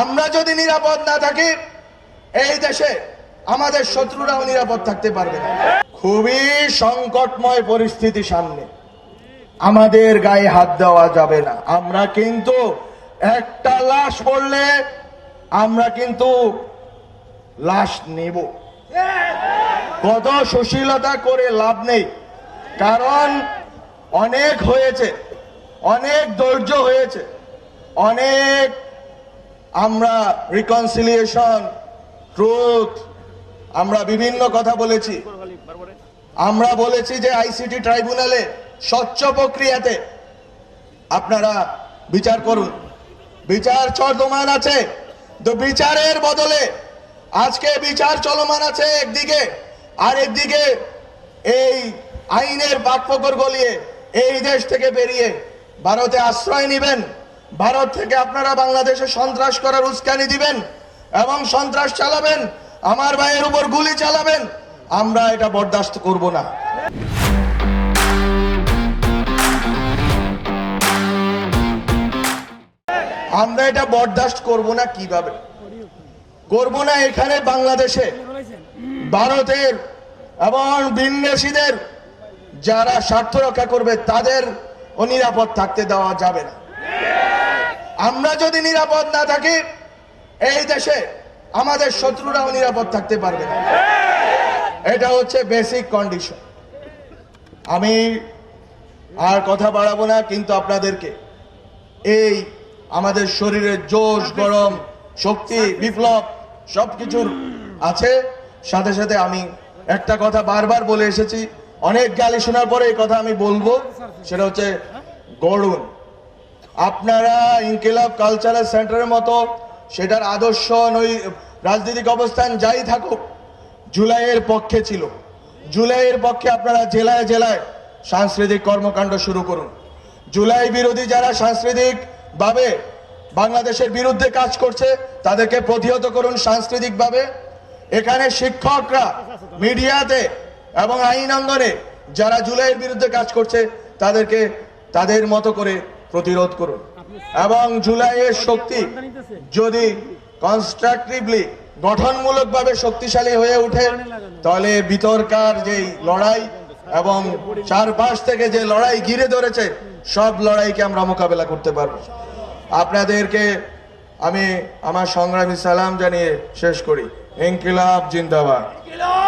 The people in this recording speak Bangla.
আমরা যদি নিরাপদ না থাকি, এই দেশে আমাদের শত্রুরাও নিরাপদ থাকতে পারবে না। খুবই সংকটময় পরিস্থিতি সামনে। আমাদের গায়ে হাত দেওয়া যাবে না। আমরা কিন্তু একটা লাশ পড়লে আমরা কিন্তু লাশ নেব। কত সুশীলতা করে লাভ নেই। কারণ অনেক হয়েছে, অনেক ধৈর্য হয়েছে, অনেক আমরা রিকনসিলিয়েশন ট্রুথ আমরা বিভিন্ন কথা বলেছি। আমরা বলেছি যে আইসিটি ট্রাইব্যুনালে স্বচ্ছ প্রক্রিয়াতে আপনারা বিচার করুন। বিচার চলমান আছে। তো বিচারের বদলে আজকে বিচার চলমান আছে একদিকে আর একদিকে এই আইনের বাকফকর গলিয়ে এই দেশ থেকে বেরিয়ে ভারতে আশ্রয় নেবেন। ভারত থেকে আপনারা বাংলাদেশে সন্ত্রাস করার উস্কানি দিবেন এবং সন্ত্রাস চালাবেন, আমার ভাইয়ের উপর গুলি চালাবেন, আমরা এটা বরদাস্ত করব না। আমরা এটা বরদাস্ত করব না কীভাবে? করব না এখানে বাংলাদেশে। ভারতের এবং বিন্যাসীদের যারা স্বার্থ রক্ষা করবে, তাদের অনিরাপদ থাকতে দেওয়া যাবে না। আমরা যদি নিরাপদ না থাকি, এই দেশে আমাদের শত্রুরাও নিরাপদ থাকতে পারবে না। এটা হচ্ছে বেসিক কন্ডিশন আমি আর কথা বাড়াবো না, কিন্তু আপনাদেরকে এই আমাদের শরীরের জোশ, গরম, শক্তি, বিপ্লব সবকিছুর আছে। সাথে সাথে আমি একটা কথা বারবার বলে এসেছি, অনেক গালি শোনার পরে এই কথা আমি বলব, সেটা হচ্ছে গড়ুন। আপনারা ইনকিলাব কালচারাল সেন্টারের মতো সেটার আদর্শ নই, রাজনৈতিক অবস্থান যাই থাকুক, জুলাইয়ের পক্ষে ছিল। জুলাইয়ের পক্ষে আপনারা জেলায় জেলায় সাংস্কৃতিক কর্মকাণ্ড শুরু করুন। জুলাই বিরোধী যারা সাংস্কৃতিক ভাবে বাংলাদেশের বিরুদ্ধে কাজ করছে, তাদেরকে প্রতিহত করুন সাংস্কৃতিক ভাবে এখানে শিক্ষকরা মিডিয়াতে এবং আইন অঙ্গনে যারা জুলাইয়ের বিরুদ্ধে কাজ করছে, তাদেরকে তাদের মতো করে প্রতিরোধ করুন। এবং জুলাইয়ের শক্তি যদি কনস্ট্রাকটিভলি গঠনমূলকভাবে শক্তিশালী হয়ে ওঠে, তাহলে বিতর্কার যে লড়াই এবং চারপাশ থেকে যে লড়াই ঘিরে ধরেছে, সব লড়াইকে আমরা মোকাবেলা করতে পারব। আপনাদেরকে আমি আমার সংগ্রামী সালাম জানিয়ে শেষ করি। ইনকিলাব জিন্দাবাদ।